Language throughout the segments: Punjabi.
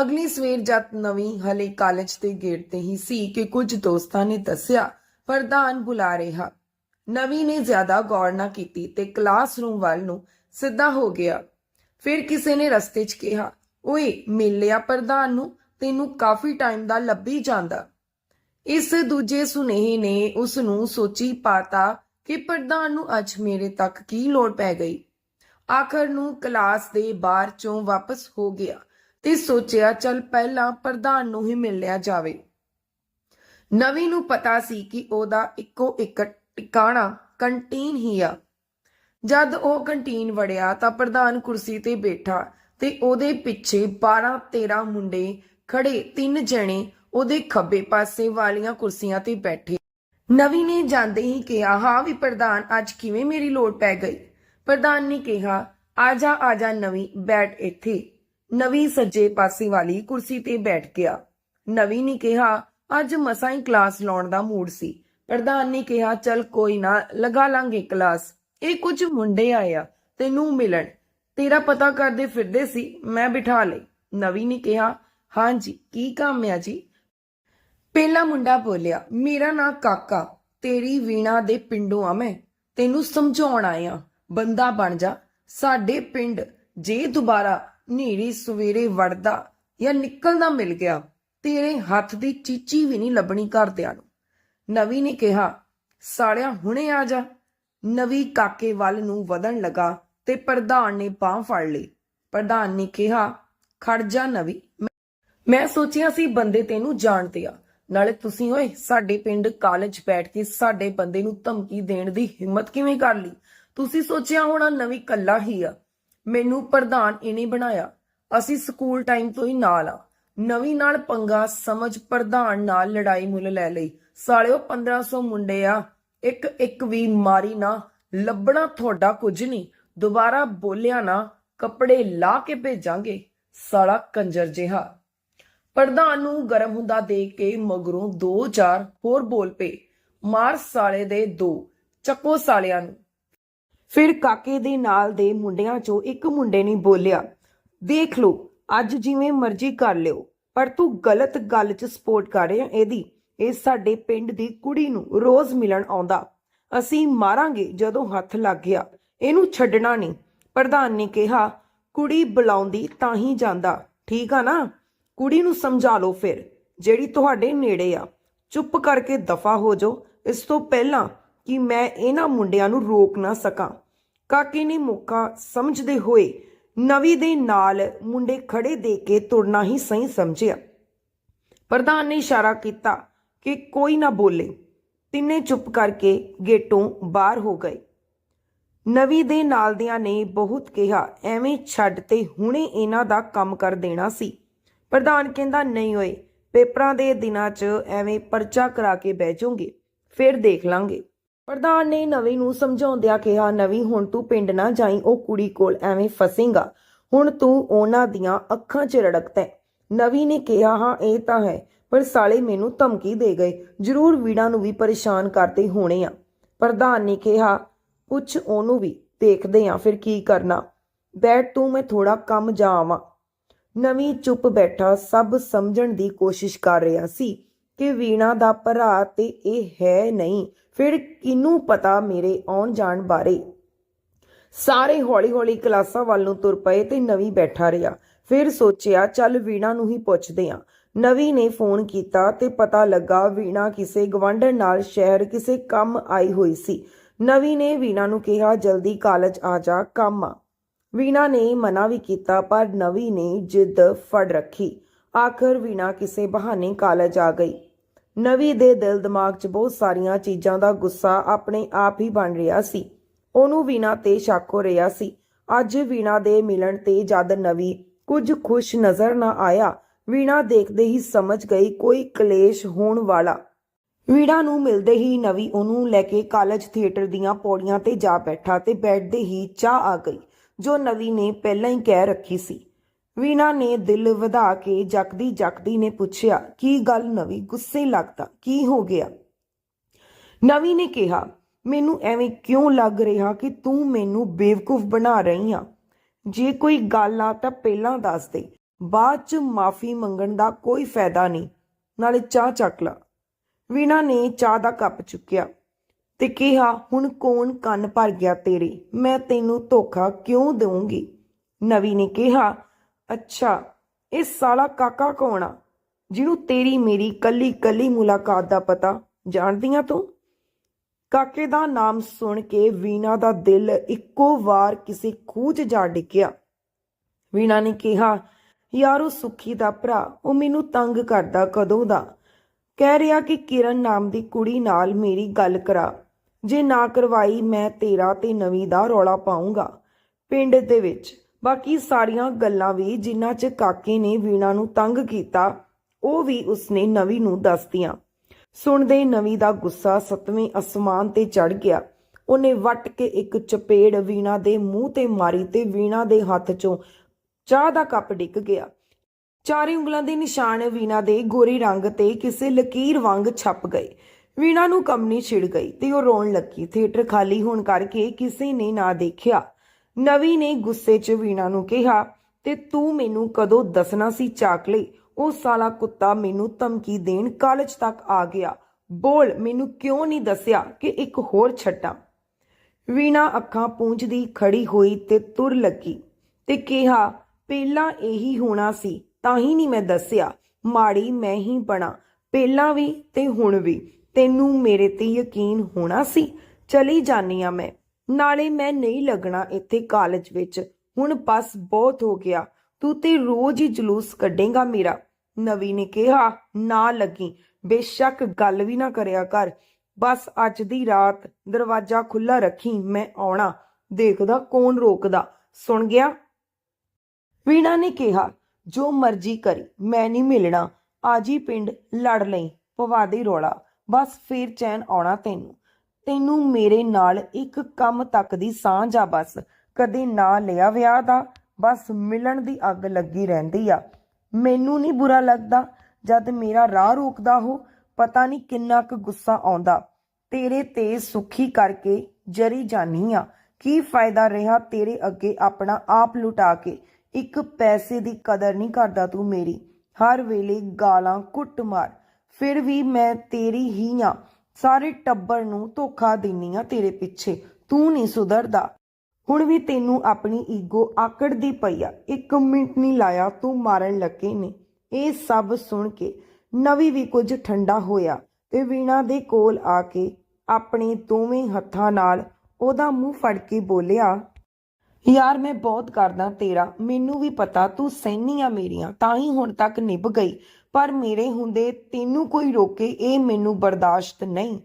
ਅਗਲੀ ਸਵੇਰ ਜਦ ਨਵੀਂ ਹਲੇ ਕਾਲਜ ਦੇ ਗੇਟ ਤੇ ਹੀ ਸੀ ਕਿ ਕੁਝ ਦੋਸਤਾਂ ਨੇ ਦੱਸਿਆ ਪ੍ਰਧਾਨ ਬੁਲਾ ਰਿਹਾ। ਨਵੀਂ ਨੇ ਜ਼ਿਆਦਾ ਗੌਰ ਨਾ ਕੀਤੀ ਤੇ ਕਲਾਸਰੂਮ ਵੱਲ ਨੂੰ ਸਿੱਧਾ ਹੋ ਗਿਆ। ਫਿਰ ਕਿਸੇ ਨੇ ਰਸਤੇ 'ਚ ਕਿਹਾ, ਓਏ, ਮਿਲ ਲਿਆ ਪ੍ਰਧਾਨ ਨੂੰ, ਤੈਨੂੰ ਕਾਫੀ ਟਾਈਮ ਦਾ ਲੱਭੀ ਜਾਂਦਾ। ਇਸ ਦੂਜੇ ਸੁਨੇਹੇ ਨੇ ਉਸ ਨੂੰ ਸੋਚੀ ਪਾਤਾ ਕਿ ਪ੍ਰਧਾਨ ਨੂੰ ਅੱਜ ਮੇਰੇ ਤੱਕ ਕੀ ਲੋੜ ਪੈ ਗਈ। ਆਖਰ ਨੂੰ ਕਲਾਸ ਦੇ ਬਾਹਰ ਚੋਂ ਵਾਪਸ ਹੋ ਗਿਆ। ਤੇ ਸੋਚਿਆ, ਚੱਲ ਪਹਿਲਾਂ ਪ੍ਰਧਾਨ ਨੂੰ ਹੀ ਮਿਲ ਲਿਆ ਜਾਵੇ। ਨਵੀਂ ਨੂੰ ਪਤਾ ਸੀ ਕਿ ਉਹਦਾ ਇੱਕੋ ਇੱਕ ਟਿਕਾਣਾ ਕੰਟੀਨ ਹੀ ਆ। ਜਦ ਉਹ ਕੰਟੀਨ ਵੜਿਆ ਤਾਂ ਪ੍ਰਧਾਨ ਕੁਰਸੀ ਤੇ ਬੈਠਾ ਤੇ ਉਹਦੇ ਪਿੱਛੇ 12 13 ਮੁੰਡੇ ਖੜੇ ਤਿੰਨ ਜਣੇ ਉਹਦੇ ਖੱਬੇ ਪਾਸੇ ਵਾਲੀਆਂ ਕੁਰਸੀਆਂ ਤੇ ਬੈਠੇ। ਨਵੀਂ ਨੇ ਜਾਂਦੇ ਹੀ ਕਿਹਾ, ਹਾਂ ਵੀ ਪ੍ਰਧਾਨ, ਅੱਜ ਕਿਵੇਂ ਮੇਰੀ ਲੋੜ ਪੈ ਗਈ? ਪ੍ਰਧਾਨ ਨੇ ਕਿਹਾ ਆਜਾ ਆਜਾ ਨਵੀਂ, ਬੈਠ ਇੱਥੇ। ਨਵੀਂ ਸੱਜੇ ਪਾਸੇ ਵਾਲੀ ਕੁਰਸੀ ਤੇ ਬੈਠ ਗਿਆ। ਨਵੀਂ ਨੇ ਕਿਹਾ, ਅੱਜ ਮਸਾਂ ਹੀ ਕਲਾਸ ਲਾਉਣ ਦਾ ਮੂਡ ਸੀ। ਪ੍ਰਧਾਨ ਨੇ ਕਿਹਾ, ਚੱਲ ਕੋਈ ਨਾ, ਲਗਾ ਲਾਂਗੇ ਕਲਾਸ। ਇਹ ਕੁਝ ਮੁੰਡੇ ਆਏ ਤੈਨੂੰ ਮਿਲਣ। ਤੇਰਾ ਪਤਾ ਕਰਦੇ ਫਿਰਦੇ ਸੀ, ਮੈਂ ਬਿਠਾ ਲਈ। ਨਵੀਂ ਨੇ ਕਿਹਾ, ਹਾਂਜੀ, ਕੀ ਕੰਮ ਆ ਜੀ? ਪਹਿਲਾ ਮੁੰਡਾ ਬੋਲਿਆ, ਮੇਰਾ ਨਾਂ ਕਾਕਾ, ਤੇਰੀ ਵੀਣਾ ਦੇ ਪਿੰਡੋਂ ਆ ਮੈਂ। ਤੈਨੂੰ ਸਮਝਾਉਣ ਆਇਆ। ਬੰਦਾ ਬਣ ਜਾ। ਸਾਡੇ ਪਿੰਡ ਜੇ ਦੁਬਾਰਾ ਨੇਰੀ ਸਵੇਰੇ ਵੜਦਾ ਜਾਂ ਨਿਕਲਦਾ ਮਿਲ ਗਿਆ, ਤੇਰੇ ਹੱਥ ਦੀ ਚੀਚੀ ਵੀ ਨਹੀਂ ਲੱਭਣੀ ਘਰਦਿਆਂ ਨੂੰ। ਨਵੀ ਨੇ ਕਿਹਾ, ਸਾਲਿਆ, ਹੁਣੇ ਆ ਜਾ। ਨਵੀ ਕਾਕੇ ਵੱਲ ਨੂੰ ਵਧਣ ਲਗਾ ਤੇ ਪ੍ਰਧਾਨ ਨੇ ਬਾਹ ਫੜ ਲਈ ਪ੍ਰਧਾਨ ਨੇ ਕਿਹਾ, ਖੜ ਜਾ ਨਵੀ ਮੈਂ ਸੋਚਿਆ ਸੀ ਬੰਦੇ ਤੈਨੂੰ ਜਾਣਦੇ ਆ। ਨਾਲੇ ਤੁਸੀਂ ਓਏ, ਸਾਡੇ ਪਿੰਡ ਕਾਲਜ ਬੈਠ ਕੇ ਸਾਡੇ ਬੰਦੇ ਨੂੰ ਧਮਕੀ ਦੇਣ ਦੀ ਹਿੰਮਤ ਕਿਵੇਂ ਕਰ ਲਈ? ਤੁਸੀਂ ਸੋਚਿਆ ਹੋਣਾ ਨਵੀਂ ਕੱਲਾ ਹੀ ਆ। ਮੈਨੂੰ ਪ੍ਰਧਾਨ ਇਹਨੇ ਬਣਾਇਆ। ਅਸੀਂ ਸਕੂਲ ਟਾਈਮ ਤੋਂ ਹੀ ਨਾਲ ਆ। ਨਵੀਂ ਨਾਲ ਪੰਗਾ, ਸਮਝ ਪ੍ਰਧਾਨ ਨਾਲ ਲੜਾਈ ਮੁੱਲ ਲੈ ਲਈ। ਸਾਲਿਓ 1500 ਮੁੰਡੇ ਆ। ਇੱਕ ਇੱਕ ਵੀ ਮਾਰੀ ਨਾ। ਲੱਭਣਾ ਤੁਹਾਡਾ ਕੁਝ ਨਹੀਂ। ਦੁਬਾਰਾ ਬੋਲਿਆ ਨਾ, ਕੱਪੜੇ ਲਾ ਕੇ ਭੇਜਾਂਗੇ। ਸਾਲਾ ਕੰਜਰ ਜਿਹਾ। ਪ੍ਰਧਾਨ ਨੂੰ ਗਰਮ ਹੁੰਦਾ ਦੇਖ ਕੇ ਮਗਰੋਂ ਦੋ ਚਾਰ ਹੋਰ ਬੋਲ ਪਏ। ਮਾਰ ਸਾਲੇ ਦੇ ਦੋ। ਚੱਕੋ ਸਾਲਿਆਂ ਨੂੰ। ਫਿਰ ਕਾਕੇ ਦੇ ਨਾਲ ਦੇ ਮੁੰਡਿਆਂ ਚੋਂ ਇੱਕ ਮੁੰਡੇ ਨੇ ਬੋਲਿਆ, ਦੇਖ ਲਓ, ਅੱਜ ਜਿਵੇਂ ਮਰਜ਼ੀ ਕਰ ਲਿਓ, ਪਰ ਤੂੰ ਗਲਤ ਗੱਲ 'ਚ ਸਪੋਰਟ ਕਰ ਰਿਹਾ ਇਹਦੀ। ਇਹ ਸਾਡੇ ਪਿੰਡ ਦੀ ਕੁੜੀ ਨੂੰ ਰੋਜ਼ ਮਿਲਣ ਆਉਂਦਾ। ਅਸੀਂ ਮਾਰਾਂਗੇ ਜਦੋਂ ਹੱਥ ਲੱਗ ਗਿਆ। ਇਹਨੂੰ ਛੱਡਣਾ ਨਹੀਂ। ਪ੍ਰਧਾਨ ਨੇ ਕਿਹਾ, ਕੁੜੀ ਬੁਲਾਉਂਦੀ ਤਾਂ ਹੀ ਜਾਂਦਾ, ਠੀਕ ਆ ਨਾ? ਕੁੜੀ ਨੂੰ ਸਮਝਾ ਲਓ ਫਿਰ, ਜਿਹੜੀ ਤੁਹਾਡੇ ਨੇੜੇ ਆ। ਚੁੱਪ ਕਰਕੇ ਦਫਾ ਹੋ ਜਾਓ। ਇਸ ਤੋਂ ਪਹਿਲਾਂ ਕਿ ਮੈਂ ਇਹਨਾਂ ਮੁੰਡਿਆਂ ਨੂੰ ਰੋਕ ਨਾ ਸਕਾਂ। ਕਾਕੇ ਨੇ ਮੌਕਾ ਸਮਝਦੇ ਹੋਏ ਨਵੀ ਦੇ ਨਾਲ ਮੁੰਡੇ ਖੜੇ ਦੇ ਕੇ ਤੁਰਨਾ ਹੀ ਸਹੀ ਸਮਝਿਆ। ਪ੍ਰਧਾਨ ਨੇ ਇਸ਼ਾਰਾ ਕੀਤਾ ਕਿ ਕੋਈ ਨਾ ਬੋਲੇ। ਤਿੰਨੇ ਚੁੱਪ ਕਰਕੇ ਗੇਟੋਂ ਬਾਹਰ ਹੋ ਗਏ। ਨਵੀ ਦੇ ਨਾਲਦਿਆਂ ਨੇ ਬਹੁਤ ਕਿਹਾ, ਐਵੇਂ ਛੱਡ ਤੇ ਹੁਣੇ ਇਹਨਾਂ ਦਾ ਕੰਮ ਕਰ ਦੇਣਾ ਸੀ। ਪ੍ਰਧਾਨ ਕਹਿੰਦਾ, ਨਹੀਂ ਓਏ, ਪੇਪਰਾਂ ਦੇ ਦਿਨਾਂ 'ਚ ਐਵੇਂ ਪਰਚਾ ਕਰਾ ਕੇ ਬਹਿ ਜਾਓਗੇ, ਫਿਰ ਦੇਖ ਲਾਂਗੇ। ਪ੍ਰਧਾਨ ਨੇ ਨਵੀਂ ਨੂੰ ਸਮਝਾਉਂਦਿਆਂ ਕਿਹਾ, ਨਵੀਂ, ਹੁਣ ਤੂੰ ਪਿੰਡ ਨਾ ਜਾਈ, ਉਹ ਕੁੜੀ ਕੋਲ ਐਵੇਂ ਫਸੇਗਾ। ਹੁਣ ਤੂੰ ਉਹਨਾਂ ਦੀਆਂ ਅੱਖਾਂ 'ਚ ਰੜਕਦਾ ਨਵੀਂ ਨੇ ਕਿਹਾ, ਹਾਂ, ਇਹ ਤਾਂ ਹੈ, ਪਰ ਸਾਲੇ ਮੈਨੂੰ ਧਮਕੀ ਦੇ ਗਏ। ਜ਼ਰੂਰ ਵੀੜਾ ਨੂੰ ਵੀ ਪਰੇਸ਼ਾਨ ਕਰਦੇ ਹੋਣੇ ਆ। ਪ੍ਰਧਾਨ ਨੇ ਕਿਹਾ, ਪੁੱਛ ਉਹਨੂੰ ਵੀ, ਦੇਖਦੇ ਆ, ਫਿਰ ਕੀ ਕਰਨਾ। ਬੈਠ ਤੂੰ, ਮੈਂ ਥੋੜਾ ਕੰਮ ਜਾ ਆਵਾਂ। ਨਵੀਂ ਚੁੱਪ ਬੈਠਾ, ਸਭ ਸਮਝਣ ਦੀ ਕੋਸ਼ਿਸ਼ ਕਰ ਰਿਹਾ ਸੀ ਕਿ ਵੀਣਾ ਦਾ ਭਰਾ ਤੇ ਇਹ ਹੈ ਨਹੀਂ। ਫਿਰ ਕਿਨੂੰ ਪਤਾ ਮੇਰੇ ਆਉਣ ਜਾਣ ਬਾਰੇ? ਸਾਰੇ ਹੌਲੀ-ਹੌਲੀ ਕਲਾਸਾਂ ਵੱਲ ਨੂੰ ਤੁਰ ਪਏ ਤੇ ਨਵੀਂ ਬੈਠਾ ਰਿਹਾ। ਫਿਰ ਸੋਚਿਆ, ਚੱਲ ਵੀਣਾ ਨੂੰ ਹੀ ਪੁੱਛਦੇ ਆ। ਨਵੀਂ ਨੇ ਫੋਨ ਕੀਤਾ ਤੇ ਪਤਾ ਲੱਗਾ ਵੀਣਾ ਕਿਸੇ ਗਵੰਡਰ ਨਾਲ ਸ਼ਹਿਰ ਕਿਸੇ ਕੰਮ ਆਈ ਹੋਈ ਸੀ। ਨਵੀਂ ਨੇ ਵੀਣਾ ਨੂੰ ਕਿਹਾ, ਜਲਦੀ ਕਾਲਜ ਆ ਜਾ, ਕੰਮ ਆ। ਵੀਣਾ ਨੇ ਮਨਾ ਵੀ ਕੀਤਾ, ਪਰ ਨਵੀ ਨੇ ਜਿੱਦ ਫੜ ਰੱਖੀ। ਆਖਰ ਵੀਣਾ ਕਿਸੇ ਬਹਾਨੇ ਕਾਲਜ ਆ ਗਈ। ਨਵੀ ਦੇ ਦਿਲ ਦਿਮਾਗ 'ਚ ਬਹੁਤ ਸਾਰੀਆਂ ਚੀਜ਼ਾਂ ਦਾ ਗੁੱਸਾ ਆਪਣੇ ਆਪ ਹੀ ਬਣ ਰਿਹਾ ਸੀ। ਉਹਨੂੰ ਵੀਣਾ ਤੇ ਸ਼ੱਕ ਹੋ ਰਿਹਾ ਸੀ। ਅੱਜ ਵੀਣਾ ਦੇ ਮਿਲਣ ਤੇ ਜਦ ਨਵੀ ਕੁਝ ਖੁਸ਼ ਨਜ਼ਰ ਨਾ ਆਇਆ, ਵੀਣਾ ਦੇਖਦੇ ਹੀ ਸਮਝ ਗਈ ਕੋਈ ਕਲੇਸ਼ ਹੋਣ ਵਾਲਾ। ਵੀੜਾ ਨੂੰ ਮਿਲਦੇ ਹੀ ਨਵੀ ਉਹਨੂੰ ਲੈ ਕੇ ਕਾਲਜ ਥੀਏਟਰ ਦੀਆਂ ਪੌੜੀਆਂ ਤੇ ਜਾ ਬੈਠਾ ਤੇ ਬੈਠਦੇ ਹੀ ਚਾਹ ਆ ਗਈ, ਜੋ ਨਵੀ ਨੇ ਪਹਿਲਾਂ ਹੀ ਕਹਿ ਰੱਖੀ ਸੀ। ਵੀਣਾ ਨੇ ਦਿਲ ਵਧਾ ਕੇ ਜਕਦੀ ਜਕਦੀ ਨੇ ਪੁੱਛਿਆ, ਕੀ ਗੱਲ ਨਵੀਂ? ਗੁੱਸੇ ਲੱਗਦਾ, ਕੀ ਹੋ ਗਿਆ? ਨਵੀਂ ਨੇ ਕਿਹਾ, ਮੈਨੂੰ ਐਵੇਂ ਕਿਉਂ ਲੱਗ ਰਿਹਾ ਕਿ ਤੂੰ ਮੈਨੂੰ ਬੇਵਕੂਫ ਬਣਾ ਰਹੀ ਆ? ਜੇ ਕੋਈ ਗੱਲ ਆ ਤਾਂ ਪਹਿਲਾਂ ਦੱਸ ਦੇ, ਬਾਅਦ ਚ ਮਾਫੀ ਮੰਗਣ ਦਾ ਕੋਈ ਫਾਇਦਾ ਨਹੀਂ, ਨਾਲੇ ਚਾਹ ਚੱਕ ਲਾ। ਵੀਣਾ ਨੇ ਚਾਹ ਦਾ ਕੱਪ ਚੁੱਕਿਆ ਤੇ ਕਿਹਾ, ਹੁਣ ਕੌਣ ਕੰਨ ਭਰ ਗਿਆ ਤੇਰੇ? ਮੈਂ ਤੈਨੂੰ ਧੋਖਾ ਕਿਉਂ ਦਊਂਗੀ ਨਵੀ ਨੇ ਕਿਹਾ ਅੱਛਾ, ਇਹ ਸਾਲਾ ਕਾਕਾ ਕੌਣ ਆ? ਜਿਹਨੂੰ ਤੇਰੀ ਮੇਰੀ ਕੱਲੀ ਕੱਲੀ ਮੁਲਾਕਾਤ ਦਾ ਪਤਾ, ਜਾਣਦੀਆਂ ਤੂੰ? ਕਾਕੇ ਦਾ ਨਾਮ ਸੁਣ ਕੇ ਵੀਣਾ ਦਾ ਦਿਲ ਇੱਕੋ ਵਾਰ ਕਿਸੇ ਖੂਹ 'ਚ ਜਾ ਡਿੱਗਿਆ। ਵੀਣਾ ਨੇ ਕਿਹਾ, ਯਾਰ ਉਹ ਸੁੱਖੀ ਦਾ ਭਰਾ, ਉਹ ਮੈਨੂੰ ਤੰਗ ਕਰਦਾ ਕਦੋਂ ਦਾ? ਕਹਿ ਰਿਹਾ ਕਿ ਕਿਰਨ ਨਾਮ ਦੀ ਕੁੜੀ ਨਾਲ ਮੇਰੀ ਗੱਲ ਕਰਾ। ਜੇ ਨਾ ਕਰਵਾਈ, ਮੈਂ ਤੇਰਾ ਤੇ ਨਵੀਂ ਦਾ ਰੌਲਾ ਪਾਉਂਗਾ ਪਿੰਡ ਦੇ ਵਿੱਚ ਬਾਕੀ ਸਾਰੀਆਂ ਗੱਲਾਂ ਵੀ ਜਿਨ੍ਹਾਂ 'ਚ ਕਾਕੇ ਨੇ ਵੀਣਾ ਨੂੰ ਤੰਗ ਕੀਤਾ, ਉਹ ਵੀ ਉਸਨੇ ਨਵੀਂ ਨੂੰ ਦੱਸਤੀਆਂ। ਸੁਣਦੇ ਨਵੀਂ ਦਾ ਗੁੱਸਾ ਸਤਵੇਂ ਅਸਮਾਨ ਤੇ ਚੜ ਗਿਆ। ਉਹਨੇ ਵੱਟ ਕੇ ਇੱਕ ਚਪੇੜ ਵੀਣਾ ਦੇ ਮੂੰਹ ਤੇ ਮਾਰੀ ਤੇ ਵੀਣਾ ਦੇ ਹੱਥ 'ਚੋਂ ਚਾਹ ਦਾ ਕੱਪ ਡਿੱਗ ਗਿਆ। ਚਾਰੇ ਉਂਗਲਾਂ ਦੇ ਨਿਸ਼ਾਨ ਵੀਣਾ ਦੇ ਗੋਰੇ ਰੰਗ ਤੇ ਕਿਸੇ ਲਕੀਰ ਵਾਂਗ ਛਪ ਗਏ। ਵੀਣਾ ਨੂੰ ਕੰਮਣੀ ਛਿੜ ਗਈ ਤੇ ਉਹ ਰੋਣ ਲੱਗੀ। ਥੀਏਟਰ ਖਾਲੀ ਹੋਣ ਕਰਕੇ ਕਿਸੇ ਨੇ ਨਾ ਦੇਖਿਆ। ਨਵੀ ਨੇ ਗੁੱਸੇ 'ਚ ਵੀਣਾ ਨੂੰ ਕਿਹਾ, ਤੇ ਤੂੰ ਮੈਨੂੰ ਕਦੋਂ ਦੱਸਣਾ ਸੀ ਚਾਕ ਲਈ? ਉਹ ਸਾਲਾ ਕੁੱਤਾ ਮੈਨੂੰ ਧਮਕੀ ਦੇਣ ਕਾਲਜ ਤੱਕ ਆ ਗਿਆ। ਬੋਲ, ਮੈਨੂੰ ਕਿਉਂ ਨਹੀਂ ਦੱਸਿਆ ਕਿ ਇੱਕ ਹੋਰ ਛੱਡਾਂ ਵੀਣਾ ਅੱਖਾਂ ਪੂੰਝਦੀ ਖੜੀ ਹੋਈ ਤੇ ਤੁਰ ਲੱਗੀ ਤੇ ਕਿਹਾ, ਪਹਿਲਾਂ ਇਹੀ ਹੋਣਾ ਸੀ, ਤਾਂ ਹੀ ਨਹੀਂ ਮੈਂ ਦੱਸਿਆ। ਮਾੜੀ ਮੈਂ ਹੀ ਬਣਾ, ਪਹਿਲਾਂ ਵੀ ਤੇ ਹੁਣ ਵੀ। ਤੈਨੂੰ ਮੇਰੇ ਤੇ ਯਕੀਨ ਹੋਣਾ ਸੀ? ਚਲੀ ਜਾਨੀ ਆ ਮੈਂ। ਨਾਲੇ ਮੈਂ ਨਹੀਂ ਲੱਗਣਾ ਇੱਥੇ ਕਾਲਜ ਵਿੱਚ। ਹੁਣ ਬਸ ਬਹੁਤ ਹੋ ਗਿਆ। ਤੂੰ ਤੇ ਰੋਜ਼ ਹੀ ਜਲੂਸ ਕੱਢੇਗਾ ਮੇਰਾ। ਨਵੀ ਨੇ ਕਿਹਾ, ਨਾ ਲੱਗੀ। ਬੇਸ਼ੱਕ ਗੱਲ ਵੀ ਨਾ ਕਰਿਆ ਕਰ। ਬਸ ਅੱਜ ਦੀ ਰਾਤ ਦਰਵਾਜ਼ਾ ਖੁੱਲਾ ਰੱਖੀ, ਮੈਂ ਆਉਣਾ। ਦੇਖਦਾ ਕੌਣ ਰੋਕਦਾ। ਸੁਣ ਗਿਆ? ਵੀਣਾ ਨੇ ਕਿਹਾ, ਜੋ ਮਰਜ਼ੀ ਕਰੀ, ਮੈਂ ਨਹੀਂ ਮਿਲਣਾ। ਆਜੀ ਪਿੰਡ ਲੜ ਲਈ, ਪਵਾ ਦੇ ਰੋਲਾ। ਬਸ ਫੇਰ ਚੈਨ ਆਉਣਾ ਤੈਨੂੰ। ਤੈਨੂੰ ਮੇਰੇ ਨਾਲ ਇੱਕ ਕੰਮ ਤੱਕ ਦੀ ਸਾਂਝ ਆ ਬਸ। ਕਦੇ ਨਾ ਲਿਆ ਵਿਆਹ ਦਾ, ਬਸ ਮਿਲਣ ਦੀ ਅੱਗ ਲੱਗੀ ਰਹਿੰਦੀ ਆ। ਮੈਨੂੰ ਨਹੀਂ ਬੁਰਾ ਲੱਗਦਾ ਜਦ ਮੇਰਾ ਰਾਹ ਰੋਕਦਾ ਹੋ, ਪਤਾ ਨਹੀਂ ਕਿੰਨਾ ਕੁ ਗੁੱਸਾ ਆਉਂਦਾ। ਤੇਰੇ ਤੇ ਸੁਖੀ ਕਰਕੇ ਜਰੀ ਜਾਨੀ ਆ। ਕੀ ਫਾਇਦਾ ਰਿਹਾ ਤੇਰੇ ਅੱਗੇ ਆਪਣਾ ਆਪ ਲੁਟਾ ਕੇ? ਇੱਕ ਪੈਸੇ ਦੀ ਕਦਰ ਨਹੀਂ ਕਰਦਾ ਤੂੰ ਮੇਰੀ। ਹਰ ਵੇਲੇ ਗਾਲਾਂ ਕੁੱਟ ਮਾਰ। ਫਿਰ ਵੀ ਮੈਂ ਤੇਰੀ ਹੀ ਆ। ਸਾਰੇ ਟੱਬਰ ਨੂੰ ਧੋਖਾ ਦਿੰਨੀ ਆ ਤੇਰੇ ਪਿੱਛੇ। ਤੂੰ ਨਹੀਂ ਸੁਧਰਦਾ। ਹੁਣ ਵੀ ਤੈਨੂੰ ਆਪਣੀ ਈਗੋ ਆਕੜਦੀ ਪਈ ਆ। ਇੱਕ ਮਿੰਟ ਨਹੀਂ ਲਾਇਆ ਤੂੰ ਮਾਰਨ ਲੱਗੇ ਨੇ। ਇਹ ਸਭ ਸੁਣ ਕੇ ਨਵੀ ਵੀ ਕੁਝ ਠੰਡਾ ਹੋਇਆ ਤੇ ਵੀਣਾ ਦੇ ਕੋਲ ਆ ਕੇ ਆਪਣੇ ਦੋਵੇਂ ਹੱਥਾਂ ਨਾਲ ਉਹਦਾ ਮੂੰਹ ਫੜ ਕੇ ਬੋਲਿਆ, ਯਾਰ ਮੈਂ ਬਹੁਤ ਕਰਦਾ ਤੇਰਾ। ਮੈਨੂੰ ਵੀ ਪਤਾ ਤੂੰ ਸਹਿਨੀ ਆ ਮੇਰੀਆਂ। ਤਾਂ ਹੀ ਹੁਣ ਤੱਕ ਨਿਭ ਗਈ। ਪਰ ਮੇਰੇ ਹੁੰਦੇ ਤੈਨੂੰ ਕੋਈ ਰੋਕੇ, ਇਹ ਮੈਨੂੰ ਬਰਦਾਸ਼ਤ ਨਹੀਂ।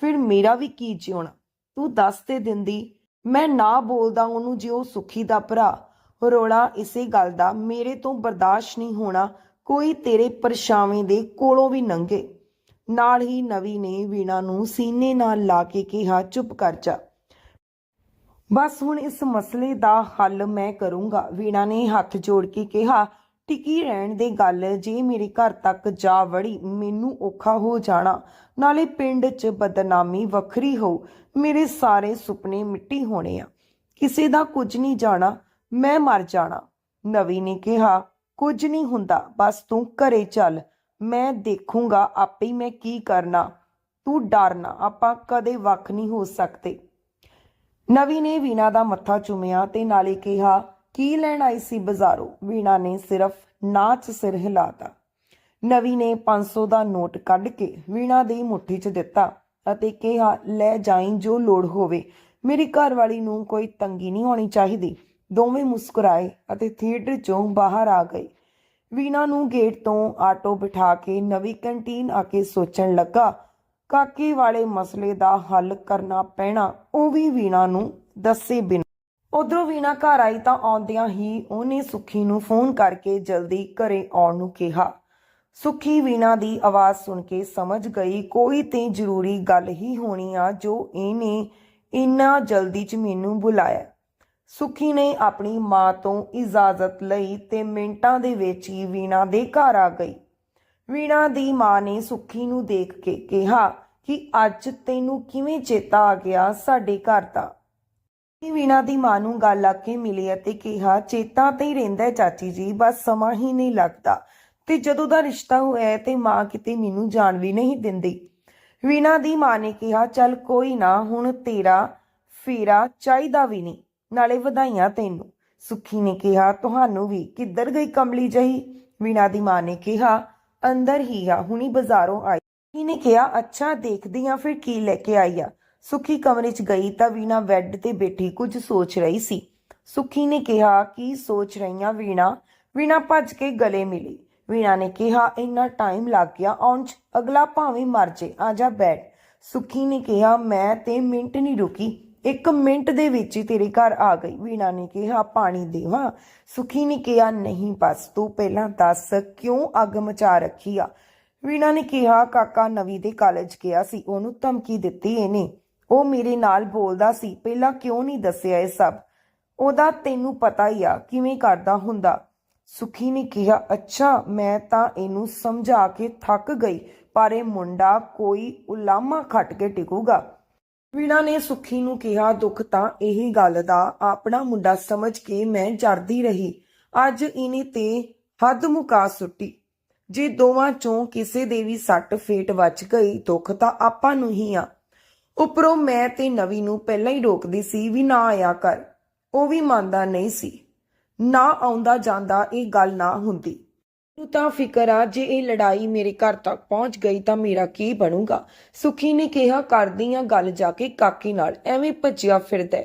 ਫਿਰ ਮੇਰਾ ਵੀ ਕੀ ਜਿਉਣਾ? ਤੂੰ ਦੱਸ ਤੇ ਦਿੰਦੀ, ਮੈਂ ਨਾ ਬੋਲਦਾ ਉਹਨੂੰ ਜੇ ਉਹ ਸੁਖੀ ਦਾ ਭਰਾ। ਰੋਲਾ ਇਸੇ ਗੱਲ ਦਾ, ਮੇਰੇ ਤੋਂ ਬਰਦਾਸ਼ਤ ਨਹੀਂ ਹੋਣਾ, ਕੋਈ ਤੇਰੇ ਪਰਛਾਵੇਂ ਦੇ ਕੋਲੋਂ ਵੀ ਨੰਗੇ। ਨਾਲ ਹੀ ਨਵੀ ਨੇ ਵੀਣਾ ਨੂੰ ਸੀਨੇ ਨਾਲ ਲਾ ਕੇ ਕਿਹਾ, ਚੁੱਪ ਕਰ ਜਾ। ਬਸ ਹੁਣ ਇਸ ਮਸਲੇ ਦਾ ਹੱਲ ਮੈਂ ਕਰੂੰਗਾ। ਵੀਣਾ ਨੇ ਹੱਥ ਜੋੜ ਕੇ ਕਿਹਾ ਟਿਕੀ ਰਹਿਣ ਦੇ ਗੱਲ, ਜੇ ਮੇਰੇ ਘਰ ਤੱਕ ਜਾ ਵੜੀ, ਮੈਨੂੰ ਔਖਾ ਹੋ ਜਾਣਾ। ਨਾਲੇ ਪਿੰਡ 'ਚ ਬਦਨਾਮੀ ਵੱਖਰੀ ਹੋ, ਮੇਰੇ ਸਾਰੇ ਸੁਪਨੇ ਮਿੱਟੀ ਹੋਣੇ ਆ। ਕਿਸੇ ਦਾ ਕੁਝ ਨਹੀਂ ਜਾਣਾ, ਮੈਂ ਮਰ ਜਾਣਾ। ਨਵੀ ਨੇ ਕਿਹਾ, ਕੁਝ ਨਹੀਂ ਹੁੰਦਾ, ਬਸ ਤੂੰ ਘਰੇ ਚੱਲ। ਮੈਂ ਦੇਖੂੰਗਾ ਆਪੇ ਮੈਂ ਕੀ ਕਰਨਾ। ਤੂੰ ਡਰਨਾ ਆਪਾਂ ਕਦੇ ਵੱਖ ਨਹੀਂ ਹੋ ਸਕਦੇ। ਨਵੀ ਨੇ ਵੀਣਾ ਦਾ ਮੱਥਾ ਚੁੰਮਿਆ ਤੇ ਨਾਲੇ ਕਿਹਾ ਕੀ ਲੈਣ ਆਈ ਸੀ ਬਾਜ਼ਾਰੋਂ? ਵੀਣਾ ਨੇ ਸਿਰਫ ਨਾਚ ਸਿਰ ਹਿਲਾਤਾ। ਨਵੀ ਨੇ 500 ਦਾ ਨੋਟ ਕੱਢ ਕੇ ਵੀਣਾ ਦੀ ਮੁੱਠੀ 'ਚ ਦਿੱਤਾ ਅਤੇ ਕਿਹਾ, ਲੈ ਜਾਈ ਜੋ ਲੋੜ ਹੋਵੇ। ਮੇਰੀ ਘਰਵਾਲੀ ਨੂੰ ਕੋਈ ਤੰਗੀ ਨਹੀਂ ਹੋਣੀ ਚਾਹੀਦੀ। ਦੋਵੇਂ ਮੁਸਕਰਾਏ ਅਤੇ ਥੀਏਟਰ 'ਚੋਂ ਬਾਹਰ ਆ ਗਏ। ਵੀਣਾ ਨੂੰ ਗੇਟ ਤੋਂ ਆਟੋ ਬਿਠਾ ਕੇ ਨਵੀਂ ਕੰਟੀਨ ਆ ਕੇ ਸੋਚਣ ਲੱਗਾ, ਕਾਕੇ ਵਾਲੇ ਮਸਲੇ ਦਾ ਹੱਲ ਕਰਨਾ ਪੈਣਾ। ਉਹ ਵੀ ਵੀਣਾ ਨੂੰ ਦੱਸੇ ਬਿਨਾਂ ਉਧਰੋਂ ਵੀਣਾ ਘਰ ਆਈ ਤਾਂ ਆਉਂਦਿਆਂ ਹੀ ਉਹਨੇ ਸੁਖੀ ਨੂੰ ਫੋਨ ਕਰਕੇ ਜਲਦੀ ਘਰੇ ਆਉਣ ਨੂੰ ਕਿਹਾ। ਸੁਖੀ ਵੀਣਾ ਦੀ ਆਵਾਜ਼ ਸੁਣ ਕੇ ਸਮਝ ਗਈ, ਕੋਈ ਤੇ ਜ਼ਰੂਰੀ ਗੱਲ ਹੀ ਹੋਣੀ ਆ ਜੋ ਇਹਨੇ ਇੰਨਾ ਜਲਦੀ ਚ ਮੈਨੂੰ ਬੁਲਾਇਆ। ਸੁਖੀ ਨੇ ਆਪਣੀ ਮਾਂ ਤੋਂ ਇਜਾਜ਼ਤ ਲਈ ਤੇ ਮਿੰਟਾਂ ਦੇ ਵਿੱਚ ਹੀ ਵੀਣਾ ਦੇ ਘਰ ਆ ਗਈ। ਵੀਣਾ ਦੀ ਮਾਂ ਨੇ ਸੁਖੀ ਨੂੰ ਦੇਖ ਕੇ ਕਿਹਾ ਕਿ ਅੱਜ ਤੈਨੂੰ ਕਿਵੇਂ ਚੇਤਾ ਆ ਗਿਆ ਸਾਡੇ ਘਰ ਦਾ? ਕਿ ਵੀਣਾ ਦੀ ਮਾਂ ਨੂੰ ਗੱਲ ਆ ਕੇ ਮਿਲੀ ਅਤੇ ਕਿਹਾ, ਚੇਤਾ ਤੇ ਹੀ ਰਹਿੰਦਾ ਹੈ ਚਾਚੀ ਜੀ, ਬਸ ਸਮਾਂ ਹੀ ਨਹੀਂ ਲੱਗਦਾ। ਤੇ ਜਦੋਂ ਦਾ ਰਿਸ਼ਤਾ ਹੋਇਆ ਹੈ ਤੇ ਮਾਂ ਕਿਤੇ ਮੈਨੂੰ ਜਾਣ ਵੀ ਨਹੀਂ ਦਿੰਦੀ। ਵੀਣਾ ਦੀ ਮਾਂ ਨੇ ਕਿਹਾ, ਚੱਲ ਕੋਈ ਨਾ, ਹੁਣ ਤੇਰਾ ਫੇਰਾ ਚਾਹੀਦਾ ਵੀ ਨਹੀਂ, ਨਾਲੇ ਵਧਾਈਆਂ ਤੈਨੂੰ। ਸੁਖੀ ਨੇ ਕਿਹਾ, ਤੁਹਾਨੂੰ ਵੀ ਕਿੱਧਰ ਗਈ ਕਮਲੀ ਜਹੀ? ਵੀਣਾ ਦੀ ਮਾਂ ਨੇ ਕਿਹਾ, ਅੰਦਰ ਹੀ ਆ, ਹੁਣੀ ਬਾਜ਼ਾਰੋਂ ਆਈ। ਸੁੱਖੀ ਨੇ ਕਿਹਾ, ਅੱਛਾ, ਦੇਖਦੀ ਆ, ਫਿਰ ਕੀ ਲੈ ਕੇ ਆਈ ਆ? ਸੁਖੀ ਕਮਰੇ 'ਚ ਗਈ ਤਾਂ ਵੀਣਾ ਬੈੱਡ ਤੇ ਬੈਠੀ ਕੁਝ ਸੋਚ ਰਹੀ ਸੀ। ਸੁਖੀ ਨੇ ਕਿਹਾ, ਕੀ ਸੋਚ ਰਹੀਆਂ ਵੀਣਾ? ਵੀਣਾ ਭੱਜ ਕੇ ਗਲੇ ਮਿਲੀ। ਵੀਣਾ ਨੇ ਕਿਹਾ, ਇੰਨਾ ਟਾਈਮ ਲੱਗ ਗਿਆ, ਆਉਣ 'ਚ ਅਗਲਾ ਭਾਵੇਂ ਮਰ ਜੇ, ਆ ਜਾ ਬੈਠ। ਸੁੱਖੀ ਨੇ ਕਿਹਾ, ਮੈਂ ਤੇ ਮਿੰਟ ਨਹੀਂ ਰੁਕੀ, ਇੱਕ ਮਿੰਟ ਦੇ ਵਿੱਚ ਹੀ ਤੇਰੇ ਘਰ ਆ ਗਈ। ਵੀਣਾ ਨੇ ਕਿਹਾ, ਪਾਣੀ ਦੇਵਾਂ? ਸੁਖੀ ਨੇ ਕਿਹਾ, ਨਹੀਂ ਬਸ, ਤੂੰ ਪਹਿਲਾਂ ਦੱਸ, ਕਿਉਂ ਅੱਗ ਮਚਾ ਰੱਖੀ ਆ? ਵੀਣਾ ਨੇ ਕਿਹਾ, ਕਾਕਾ ਨਵੀਂ ਦੇ ਕਾਲਜ ਗਿਆ ਸੀ, ਉਹਨੂੰ ਧਮਕੀ ਦਿੱਤੀ ਇਹਨੇ। ਉਹ ਮੇਰੇ ਨਾਲ ਬੋਲਦਾ ਸੀ, ਪਹਿਲਾਂ ਕਿਉਂ ਨਹੀਂ ਦੱਸਿਆ ਇਹ ਸਭ? ਉਹਦਾ ਤੈਨੂੰ ਪਤਾ ਹੀ ਆ, ਕਿਵੇਂ ਕਰਦਾ ਹੁੰਦਾ। ਸੁਖੀ ਨੇ ਕਿਹਾ, ਅੱਛਾ, ਮੈਂ ਤਾਂ ਇਹਨੂੰ ਸਮਝਾ ਕੇ ਥੱਕ ਗਈ, ਪਰ ਇਹ ਮੁੰਡਾ ਕੋਈ ਉਲਾਮਾ ਖੱਟ ਕੇ ਟਿਕੂਗਾ। ਵੀਣਾ ਨੇ ਸੁਖੀ ਨੂੰ ਕਿਹਾ, ਦੁੱਖ ਤਾਂ ਇਹੀ ਗੱਲ ਦਾ, ਆਪਣਾ ਮੁੰਡਾ ਸਮਝ ਕੇ ਮੈਂ ਜਰਦੀ ਰਹੀ। ਅੱਜ ਇਹਨੇ ਤੇ ਹੱਦ ਮੁਕਾ ਸੁੱਟੀ। ਜੇ ਦੋਵਾਂ ਚੋਂ ਕਿਸੇ ਦੇ ਵੀ ਸੱਟ ਫੇਟ ਵੱਜ ਗਈ, ਦੁੱਖ ਤਾਂ ਆਪਾਂ ਨੂੰ ਹੀ ਆ। ਉੱਪਰੋਂ ਮੈਂ ਤੇ ਨਵੀ ਨੂੰ ਪਹਿਲਾਂ ਹੀ ਰੋਕਦੀ ਸੀ ਵੀ ਨਾ ਆਇਆ ਕਰ। ਉਹ ਵੀ ਮੰਨਦਾ ਨਹੀਂ ਸੀ। ਨਾ ਆਉਂਦਾ ਜਾਂਦਾ ਇਹ ਗੱਲ ਨਾ ਹੁੰਦੀ। ਨੂੰ ਤਾਂ ਫਿਕਰ ਆ, ਜੇ ਇਹ ਲੜਾਈ ਮੇਰੇ ਘਰ ਤੱਕ ਪਹੁੰਚ ਗਈ ਤਾਂ ਮੇਰਾ ਕੀ ਬਣੂਗਾ? ਸੁਖੀ ਨੇ ਕਿਹਾ, ਕਰਦੀ ਆ ਗੱਲ ਜਾ ਕੇ ਕਾਕੀ ਨਾਲ। ਐਵੇਂ ਭੱਜਿਆ ਫਿਰਦਾ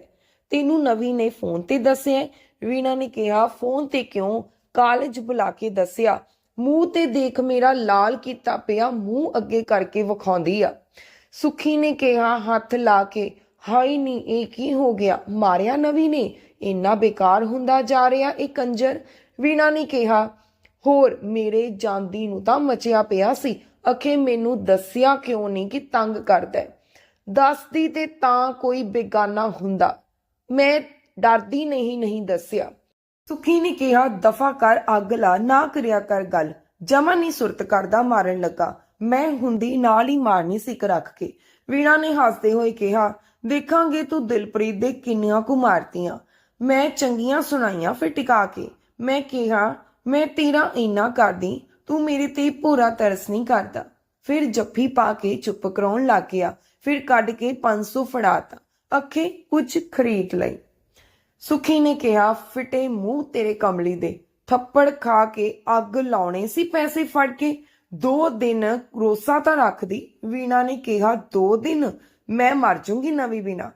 ਤੈਨੂੰ ਨਵੀ ਨੇ ਫੋਨ ਤੇ ਦੱਸਿਆ ਵੀਣਾ ਨੇ ਕਿਹਾ, ਫੋਨ ਤੇ ਕਿਉਂ? ਕਾਲਜ ਬੁਲਾ ਕੇ ਦੱਸਿਆ। ਮੂੰਹ ਤੇ ਦੇਖ ਮੇਰਾ ਲਾਲ ਕੀਤਾ ਪਿਆ, ਮੂੰਹ ਅੱਗੇ ਕਰਕੇ ਵਿਖਾਉਂਦੀ ਆ। ਸੁਖੀ ਨੇ ਕਿਹਾ, ਹੱਥ ਲਾ ਕੇ ਹਾਈ ਨੀ, ਇਹ ਕੀ ਹੋ ਗਿਆ? ਮਾਰਿਆ ਨਵੀ ਨੇ? ਇੰਨਾ ਬੇਕਾਰ ਹੁੰਦਾ ਜਾ ਰਿਹਾ ਇਹ ਕੰਜਰ? ਵੀਣਾ ਨੇ ਕਿਹਾ, ਹੋਰ, ਮੇਰੇ ਜਾਂਦੀ ਨੂੰ ਤਾਂ ਮਚਿਆ ਪਿਆ ਸੀ। ਅਖੇ, ਮੈਨੂੰ ਦੱਸਿਆ ਕਿਉਂ ਨਹੀਂ ਕਿ ਤੰਗ ਕਰਦਾ ਦੱਸਦੀ ਤੇ ਤਾਂ ਕੋਈ ਬੇਗਾਨਾ ਹੁੰਦਾ। ਮੈਂ ਡਰਦੀ ਨਹੀਂ ਨਹੀਂ ਦੱਸਿਆ। ਸੁਖੀ ਨੇ ਕਿਹਾ, ਦਫਾ ਕਰ ਅੱਗ ਲਾ, ਨਾ ਕਰਿਆ ਕਰ ਗੱਲ। ਜਮਾ ਨਹੀਂ ਸੁਰਤ ਕਰਦਾ ਮਾਰਨ ਲੱਗਾ। ਮੈਂ ਹੁੰਦੀ ਨਾਲ ਹੀ ਮਾਰਨੀ ਸਿੱਕ ਰੱਖ ਕੇ। ਵੀਣਾ ਨੇ ਹੱਸਦੇ ਹੋਏ ਕਿਹਾ, ਦੇਖਾਂਗੇ ਤੂੰ ਦਿਲਪ੍ਰੀਤ ਦੇ ਕਿੰਨੀਆਂ ਕੁ ਮਾਰਤੀਆਂ। ਮੈਂ ਚੰਗੀਆਂ ਸੁਣਾਈਆਂ ਫਿਰ ਟਿਕਾ ਕੇ। ਮੈਂ ਕਿਹਾ, ਮੈਂ ਤੇਰਾ ਇੰਨਾ ਕਰਦੀ, ਤੂੰ ਮੇਰੇ ਤੇ ਪੂਰਾ ਤਰਸ ਨਹੀਂ ਕਰਦਾ ਫਿਰ ਜੱਫੀ ਪਾ ਕੇ ਚੁੱਪ ਕਰਾਉਣ ਲੱਗ ਗਿਆ। ਫਿਰ ਕੱਢ ਕੇ 500 ਫੜਾਤਾ। ਅੱਖੇ ਕੁਝ ਖਰੀਦ ਲਈ। ਸੁਖੀ ਨੇ ਕਿਹਾ, ਫਿਟੇ ਮੂੰਹ ਤੇਰੇ ਕਮਲੀ ਦੇ। ਥੱਪੜ ਖਾ ਕੇ ਅੱਗ ਲਾਉਣੇ ਸੀ ਪੈਸੇ ਫੜ ਕੇ। ਦੋ ਦਿਨ ਰੋਸਾ ਤਾਂ ਰੱਖਦੀ, ਵੀਣਾ ਨੇ ਕਿਹਾ, ਦੋ ਦਿਨ, ਮੈਂ ਮਰ ਜੂੰਗੀ ਨਵੀਂ ਵੀਣਾ।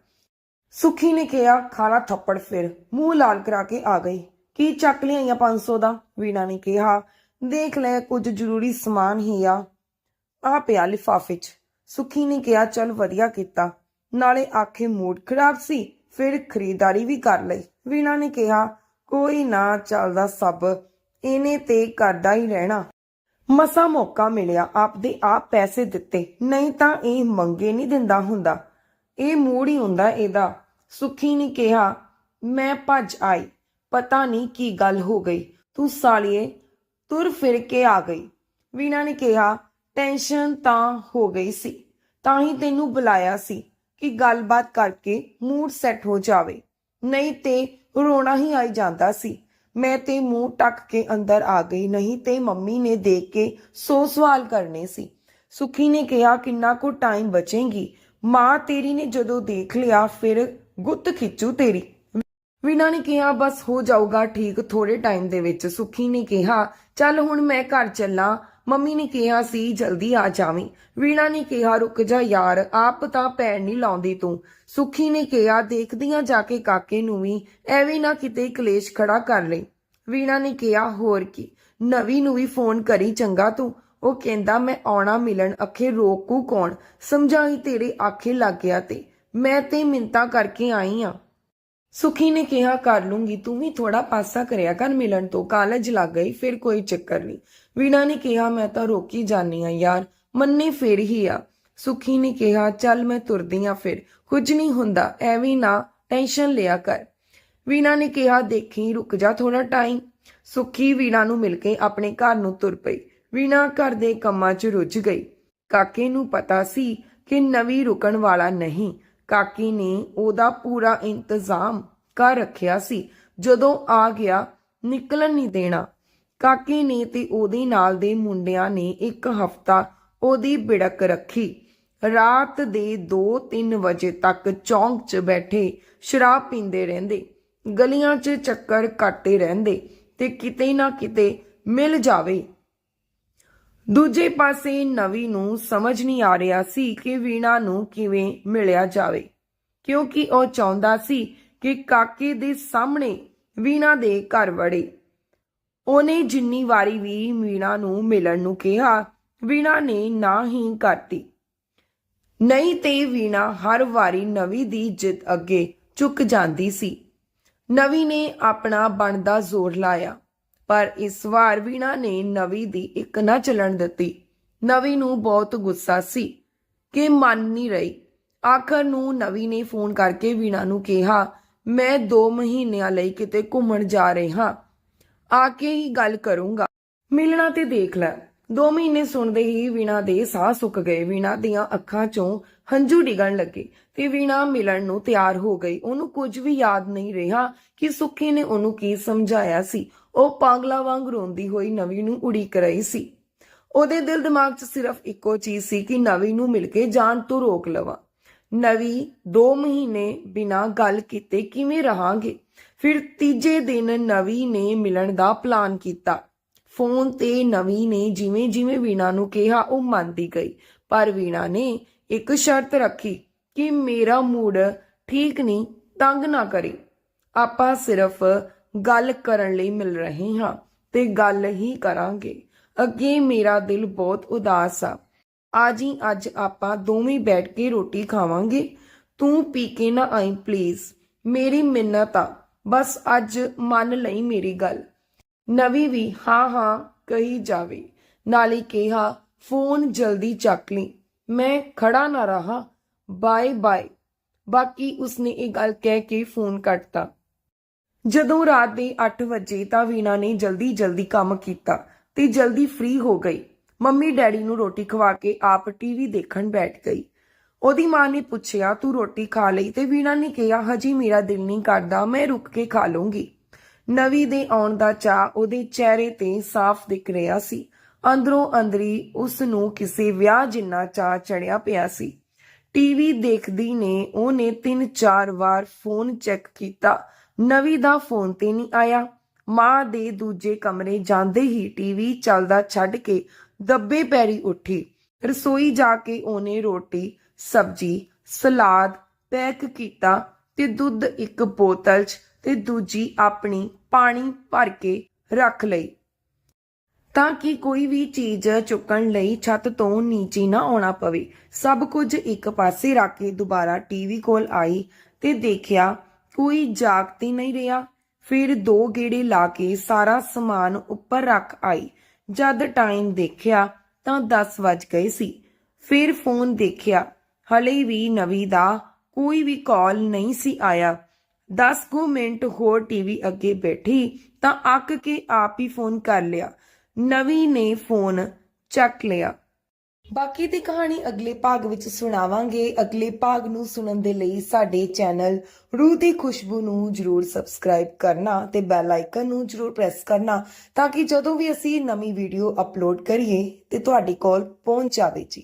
ਸੁਖੀ ਨੇ ਕਿਹਾ, ਖਾਣਾ ਥੱਪੜ ਫਿਰ, ਮੂੰਹ ਲਾਲ ਕਰਾ ਕੇ ਆ ਗਈ। ਕੀ ਚੱਕ ਲਿਆਈਆਂ 500 ਦਾ? ਵੀਣਾ ਨੇ ਕਿਹਾ, ਦੇਖ ਲੈ, ਕੁਝ ਜ਼ਰੂਰੀ ਸਮਾਨ ਹੀ ਆ। ਆ ਪਿਆ ਲਿਫਾਫੇ 'ਚ। ਸੁਖੀ ਨੇ ਕਿਹਾ, ਚੱਲ ਵਧੀਆ ਕੀਤਾ। ਨਾਲੇ ਆਖੇ ਮੂਡ ਖਰਾਬ ਸੀ, ਫਿਰ ਖਰੀਦਦਾਰੀ ਵੀ ਕਰ ਲਈ। ਵੀਣਾ ਨੇ ਕਿਹਾ, ਕੋਈ ਨਾ, ਚੱਲਦਾ ਸਭ। ਇਹਨੇ ਤੇ ਕਰਦਾ ਹੀ ਰਹਿਣਾ। ਮਸਾ ਮੌਕਾ ਮਿਲਿਆ ਆਪਦੇ ਆਪ ਪੈਸੇ ਦਿੱਤੇ। ਨਹੀਂ ਤਾਂ ਇਹ ਮੰਗੇ ਨਹੀਂ ਦਿੰਦਾ ਹੁੰਦਾ। ਇਹ ਮੂਡ ਹੀ ਹੁੰਦਾ ਇਹਦਾ। ਸੁਖੀ ਨੇ ਕਿਹਾ, ਮੈਂ ਭੱਜ ਆਈ। ਪਤਾ ਨਹੀਂ ਕੀ ਗੱਲ ਹੋ ਗਈ। ਤੂੰ ਸਾਲੀਏ, ਤੁਰ ਫਿਰ ਕੇ ਆ ਗਈ। ਵੀਣਾ ਨੇ ਕਿਹਾ, ਟੈਨਸ਼ਨ ਤਾਂ ਹੋ ਗਈ ਸੀ। ਤਾਂ ਹੀ ਤੈਨੂੰ ਬੁਲਾਇਆ ਸੀ ਕਿ ਗੱਲਬਾਤ ਕਰਕੇ ਮੂਡ ਸੈੱਟ ਹੋ ਜਾਵੇ। ਨਹੀਂ ਤੇ ਰੋਣਾ ਹੀ ਆਈ ਜਾਂਦਾ ਸੀ। ਮੈਂ ਤੇ ਮੂੰਹ ਟੱਕ ਕੇ ਅੰਦਰ ਆ ਗਈ, ਨਹੀਂ ਤੇ ਮੰਮੀ ਨੇ ਦੇਖ ਕੇ ਸੌ ਸਵਾਲ ਕਰਨੇ ਸੀ। ਸੁਖੀ ਨੇ ਕਿਹਾ, ਕਿੰਨਾ ਕੁ ਟਾਈਮ ਬਚੇਗੀ? ਮਾਂ ਤੇਰੀ ਨੇ ਜਦੋਂ ਦੇਖ ਲਿਆ, ਫਿਰ ਗੁੱਤ ਖਿੱਚੂ ਤੇਰੀ। ਵੀਣਾ ਨੇ ਕਿਹਾ, ਬਸ ਹੋ ਜਾਊਗਾ, ਠੀਕ ਥੋੜੇ ਟਾਈਮ ਦੇ ਵਿੱਚ। ਸੁਖੀ ਨੇ ਕਿਹਾ, ਚੱਲ ਹੁਣ ਮੈਂ ਘਰ ਚੱਲਾਂ। ਮੰਮੀ ਨੇ ਕਿਹਾ ਸੀ, ਜਲਦੀ ਆ ਜਾਵੀਂ। ਵੀਣਾ ਨੇ ਕਿਹਾ, ਰੁਕ ਜਾ ਯਾਰ, ਆਪ ਤਾਂ ਪੈਰ ਨਹੀਂ ਲਾਉਂਦੀ ਤੂੰ। ਸੁਖੀ ਨੇ ਕਿਹਾ, ਦੇਖਦੀਆਂ ਜਾ ਕੇ ਕਾਕੇ ਨੂੰ ਵੀ, ਐਵੇਂ ਨਾ ਕਿਤੇ ਕਲੇਸ਼ ਖੜਾ ਕਰ ਲਈ। ਵੀਣਾ ਨੇ ਕਿਹਾ, ਹੋਰ ਕੀ, ਨਵੀਂ ਨੂੰ ਵੀ ਫੋਨ ਕਰੀ ਚੰਗਾ ਤੂੰ। ਉਹ ਕਹਿੰਦਾ, ਮੈਂ ਆਉਣਾ ਮਿਲਣ, ਅਖੇ ਰੋਕੂ ਕੌਣ? ਸਮਝਾਈ ਤੇਰੇ ਆਖੇ ਲੱਗ ਗਿਆ ਤੇ। ਮੈਂ ਤੇ ਮਿੰਤਾ ਕਰਕੇ ਆਈ ਆ। ਸੁਖੀ ਨੇ ਕਿਹਾ, ਕਰ ਲੂੰਗੀ, ਤੂੰ ਵੀ ਥੋੜਾ ਪਾਸਾ ਕਰਿਆ ਕਰ ਮਿਲਣ ਤੋਂ। ਕਾਲਜ ਲੱਗ ਗਈ, ਫਿਰ ਕੋਈ ਚੱਕਰ ਨਹੀਂ। ਵੀਣਾ ਨੇ ਕਿਹਾ, ਮੈਂ ਤਾਂ ਰੋਕੀ ਜਾਨੀ ਆ ਯਾਰ, ਮੰਨੇ ਫਿਰ ਹੀ ਆ। ਸੁਖੀ ਨੇ ਕਿਹਾ, ਚੱਲ ਮੈਂ ਤੁਰਦੀ ਆ ਫਿਰ, ਕੁਝ ਨਹੀਂ ਹੁੰਦਾ, ਐਵੇਂ ਨਾ ਟੈਨਸ਼ਨ ਲਿਆ ਕਰ। ਵੀਣਾ ਨੇ ਕਿਹਾ, ਦੇਖੀ, ਰੁਕ ਜਾ ਥੋੜਾ ਟਾਈਮ। ਸੁਖੀ ਵੀਣਾ ਨੂੰ ਮਿਲ ਕੇ ਆਪਣੇ ਘਰ ਨੂੰ ਤੁਰ ਪਈ। ਵੀਣਾ ਘਰ ਦੇ ਕੰਮਾਂ 'ਚ ਰੁੱਝ ਗਈ। ਕਾਕੇ ਨੂੰ ਪਤਾ ਸੀ ਕਿ ਨਵੀਂ ਰੁਕਣ ਵਾਲਾ ਨਹੀਂ। ਕਾਕੀ ਨੇ ਉਹਦਾ ਪੂਰਾ ਇੰਤਜ਼ਾਮ ਕਰ ਰੱਖਿਆ ਸੀ। ਜਦੋਂ ਆ ਗਿਆ, ਨਿਕਲਣ ਨਹੀਂ ਦੇਣਾ। ਕਾਕੀ ਨੇ ਤੇ ਉਹਦੇ ਨਾਲ ਦੇ ਮੁੰਡਿਆਂ ਨੇ ਇੱਕ ਹਫਤਾ ਉਹਦੀ ਬਿੜਕ ਰੱਖੀ। ਰਾਤ ਦੇ 2-3 ਵਜੇ ਤੱਕ ਚੌਂਕ 'ਚ ਬੈਠੇ ਸ਼ਰਾਬ ਪੀਂਦੇ ਰਹਿੰਦੇ। ਗਲੀਆਂ 'ਚ ਚੱਕਰ ਕੱਟਦੇ ਰਹਿੰਦੇ ਤੇ ਕਿਤੇ ਨਾ ਕਿਤੇ ਮਿਲ ਜਾਵੇ। ਦੂਜੇ ਪਾਸੇ ਨਵੀ ਨੂੰ ਸਮਝ ਨਹੀਂ ਆ ਰਿਹਾ ਸੀ ਕਿ ਵੀਣਾ ਨੂੰ ਕਿਵੇਂ ਮਿਲਿਆ ਜਾਵੇ। ਕਿਉਂਕਿ ਉਹ ਚਾਹੁੰਦਾ ਸੀ ਕਿ ਕਾਕੇ ਦੇ ਸਾਹਮਣੇ ਵੀਣਾ ਦੇ ਘਰ ਵੜੇ। ਉਹਨੇ ਜਿੰਨੀ ਵਾਰੀ ਵੀ ਵੀਣਾ ਨੂੰ ਮਿਲਣ ਨੂੰ ਕਿਹਾ, ਵੀਣਾ ਨੇ ਨਾ ਹੀ ਕਰਤੀ। ਨਹੀਂ ਤੇ ਵੀਣਾ ਹਰ ਵਾਰੀ ਨਵੀ ਦੀ ਜਿੱਤ ਅੱਗੇ ਝੁਕ ਜਾਂਦੀ ਸੀ। ਨਵੀ ਨੇ ਆਪਣਾ ਬਣਦਾ ਜ਼ੋਰ ਲਾਇਆ। ਪਰ ਇਸ ਵਾਰ ਵੀਣਾ ਨੇ ਨਵੀ ਦੀ ਇੱਕ ਨਾ ਚੱਲਣ ਦਿੱਤੀ। ਨਵੀ ਨੂੰ ਬਹੁਤ ਗੁੱਸਾ ਸੀ ਕਿ ਮੰਨ ਨਹੀਂ ਰਹੀ। ਆਖਰ ਨੂੰ ਨਵੀ ਨੇ ਫੋਨ ਕਰਕੇ ਵੀਣਾ ਨੂੰ ਕਿਹਾ, ਮੈਂ 2 ਮਹੀਨਿਆਂ ਲਈ ਕਿਤੇ ਘੁੰਮਣ ਜਾ ਰਿਹਾ। ਆ ਕੇ ਹੀ ਗੱਲ ਕਰੂੰਗਾ। ਮਿਲਣਾ ਤੇ ਦੇਖ ਲੈ। 2 ਮਹੀਨੇ ਸੁਣਦੇ ਹੀ ਵੀਣਾ ਦੇ ਸਾਹ ਸੁੱਕ ਗਏ। ਵੀਣਾ ਦੀਆਂ ਅੱਖਾਂ 'ਚੋਂ ਹੰਝੂ ਡਿਗਣ ਲੱਗੇ ਤੇ ਵੀਣਾ ਮਿਲਣ ਨੂੰ ਤਿਆਰ ਹੋ ਗਈ। ਉਹਨੂੰ ਕੁਝ ਵੀ ਯਾਦ ਨਹੀਂ ਰਿਹਾ ਕਿ ਸੁੱਖੀ ਨੇ ਉਹਨੂੰ ਕੀ ਸਮਝਾਇਆ ਸੀ। ਉਹ ਪਾਗਲਾ ਵਾਂਗ ਰੋਂਦੀ ਹੋਈ ਨਵੀ ਨੂੰ ਉਡੀਕ ਰਹੀ ਸੀ। ਉਹਦੇ ਦਿਲ ਦਿਮਾਗ 'ਚ ਸਿਰਫ ਇੱਕੋ ਚੀਜ਼ ਸੀ ਕਿ ਨਵੀ ਨੂੰ ਮਿਲ ਕੇ ਜਾਣ ਤੋਂ ਰੋਕ ਲਵਾਂ। ਨਵੀ 2 ਮਹੀਨੇ ਬਿਨਾਂ ਗੱਲ ਕੀਤੇ ਕਿਵੇਂ ਰਹਾਂਗੇ? ਫਿਰ ਤੀਜੇ ਦਿਨ ਨਵੀ ਨੇ ਮਿਲਣ ਦਾ ਪਲਾਨ ਕੀਤਾ। ਫੋਨ ਤੇ ਨਵੀ ਨੇ ਜਿਵੇਂ ਜਿਵੇਂ ਵੀਣਾ ਨੂੰ ਕਿਹਾ, ਉਹ ਮੰਨਦੀ ਗਈ। ਪਰ ਵੀਣਾ ਨੇ ਇੱਕ ਸ਼ਰਤ ਰੱਖੀ ਕਿ ਮੇਰਾ ਮੂਡ ਠੀਕ ਨਹੀਂ, ਤੰਗ ਨਾ ਕਰੇ। ਆਪਾਂ ਸਿਰਫ ਗੱਲ ਕਰਨ ਲਈ ਮਿਲ ਰਹੇ ਹਾਂ ਤੇ ਗੱਲ ਹੀ ਕਰਾਂਗੇ। ਅੱਗੇ ਮੇਰਾ ਦਿਲ ਬਹੁਤ ਉਦਾਸ ਆ। ਆਜੀ, ਅੱਜ ਆਪਾਂ ਦੋਵੇਂ ਬੈਠ ਕੇ ਰੋਟੀ ਖਾਵਾਂਗੇ। ਤੂੰ ਪੀ ਕੇ ਨਾ ਆਈ ਪਲੀਜ਼ ਮੇਰੀ ਮਿੰਨਤ ਆ। ਬਸ ਅੱਜ ਮੰਨ ਲਈ ਮੇਰੀ ਗੱਲ। ਨਵੀਂ ਵੀ, ਹਾਂ ਹਾਂ, ਕਹੀ ਜਾਵੇ। ਨਾਲੇ ਕਿਹਾ, ਫੋਨ ਜਲਦੀ ਚੱਕ ਲਈ। ਮੈਂ ਖੜਾ ਨਾ ਰਹਾ। ਬਾਏ ਬਾਏ ਬਾਕੀ ਉਸਨੇ ਇਹ ਗੱਲ ਕਹਿ ਕੇ ਫੋਨ ਕੱਟਤਾ। ਜਦੋਂ ਰਾਤ ਦੇ 8 ਵਜੇ ਤਾਂ ਵੀਣਾ ਨੇ ਜਲਦੀ ਜਲਦੀ ਕੰਮ ਕੀਤਾ ਤੇ ਜਲਦੀ ਫ੍ਰੀ ਹੋ ਗਈ। ਮੰਮੀ ਡੈਡੀ ਨੂੰ ਰੋਟੀ ਖਵਾ ਕੇ ਆਪ ਟੀਵੀ ਦੇਖਣ ਬੈਠ ਗਈ। ਉਹਦੀ ਮਾਂ ਨੇ ਪੁੱਛਿਆ, ਤੂੰ ਰੋਟੀ ਖਾ ਲਈ? ਤੇ ਵੀਣਾ ਨੇ ਕਿਹਾ, ਹਜੀ ਮੇਰਾ ਦਿਲ ਨਹੀਂ ਕਰਦਾ, ਮੈਂ ਰੁਕ ਕੇ ਖਾ ਲੂੰਗੀ। ਨਵੀ ਦੇ ਆਉਣ ਦਾ ਚਾਹ ਉਹਦੇ ਚਿਹਰੇ ਤੇ ਸਾਫ਼ ਦਿਖ ਰਿਹਾ ਸੀ। ਅੰਦਰੋਂ ਅੰਦਰੀ ਉਸ ਨੂੰ ਕਿਸੇ ਵਿਆਹ ਜਿੰਨਾ ਚਾਹ ਚੜਿਆ ਪਿਆ ਸੀ। ਟੀਵੀ ਦੇਖਦੀ ਨੇ, ਉਹਨੇ ਤਿੰਨ ਚਾਰ ਵਾਰ ਫੋਨ ਚੈੱਕ ਕੀਤਾ ਨਵੀ ਦਾ ਫੋਨ ਤੇ ਨਹੀਂ ਆਇਆ। ਮਾਂ ਦੇ ਦੂਜੇ ਕਮਰੇ ਜਾਂਦੇ ਹੀ ਟੀਵੀ ਚੱਲਦਾ ਛੱਡ ਕੇ ਦੱਬੇ ਪੈਰੀ ਉੱਠੀ। ਰਸੋਈ ਜਾ ਕੇ ਉਹਨੇ ਰੋਟੀ, ਸਬਜੀ, ਸਲਾਦ ਪੈਕ ਕੀਤਾ ਤੇ ਦੁੱਧ ਇੱਕ ਬੋਤਲ 'ਚ ਤੇ ਦੂਜੀ ਆਪਣੀ ਪਾਣੀ ਭਰ ਕੇ ਰੱਖ ਲਈ। ਤਾਂ ਕਿ ਕੋਈ ਵੀ ਚੀਜ਼ ਚੁੱਕਣ ਲਈ ਛੱਤ ਤੋਂ ਨੀਚੇ ਨਾ ਆਉਣਾ ਪਵੇ। ਸਭ ਕੁਝ ਇੱਕ ਪਾਸੇ ਰੱਖ ਕੇ ਦੁਬਾਰਾ ਟੀਵੀ ਕੋਲ ਆਈ ਤੇ ਦੇਖਿਆ ਕੋਈ ਜਾਗਤੀ ਨਹੀਂ ਰਿਹਾ। ਫਿਰ ਦੋ ਗੇੜੇ ਲਾ ਕੇ ਸਾਰਾ ਸਮਾਨ ਉੱਪਰ ਰੱਖ ਆਈ। ਜਦ ਟਾਈਮ ਦੇਖਿਆ ਤਾਂ 10 ਵੱਜ ਗਏ ਸੀ। ਫਿਰ ਫੋਨ ਦੇਖਿਆ। ਹਲੇ ਵੀ ਨਵੀ ਦਾ ਕੋਈ ਵੀ ਕਾਲ ਨਹੀਂ ਸੀ ਆਇਆ। 10 ਕੁ ਮਿੰਟ ਹੋਰ ਟੀਵੀ ਅੱਗੇ ਬੈਠੀ ਤਾਂ ਅੱਕ ਕੇ ਆਪ ਹੀ ਫੋਨ ਕਰ ਲਿਆ। ਨਵੀ ਨੇ ਫੋਨ ਚੱਕ ਲਿਆ। ਬਾਕੀ ਦੀ ਕਹਾਣੀ ਅਗਲੇ ਭਾਗ ਵਿੱਚ ਸੁਣਾਵਾਂਗੇ। ਅਗਲੇ ਭਾਗ ਨੂੰ ਸੁਣਨ ਦੇ ਲਈ ਸਾਡੇ ਚੈਨਲ ਰੂਹ ਦੀ ਖੁਸ਼ਬੂ ਨੂੰ ਜਰੂਰ ਸਬਸਕ੍ਰਾਈਬ ਕਰਨਾ ਤੇ ਬੈਲ ਆਈਕਨ ਨੂੰ ਜਰੂਰ ਪ੍ਰੈਸ ਕਰਨਾ ਤਾਂ ਕਿ ਜਦੋਂ ਵੀ ਅਸੀਂ ਨਵੀਂ ਵੀਡੀਓ ਅਪਲੋਡ ਕਰੀਏ ਤੇ ਤੁਹਾਡੇ ਕੋਲ ਪਹੁੰਚ ਜਾਵੇ ਜੀ।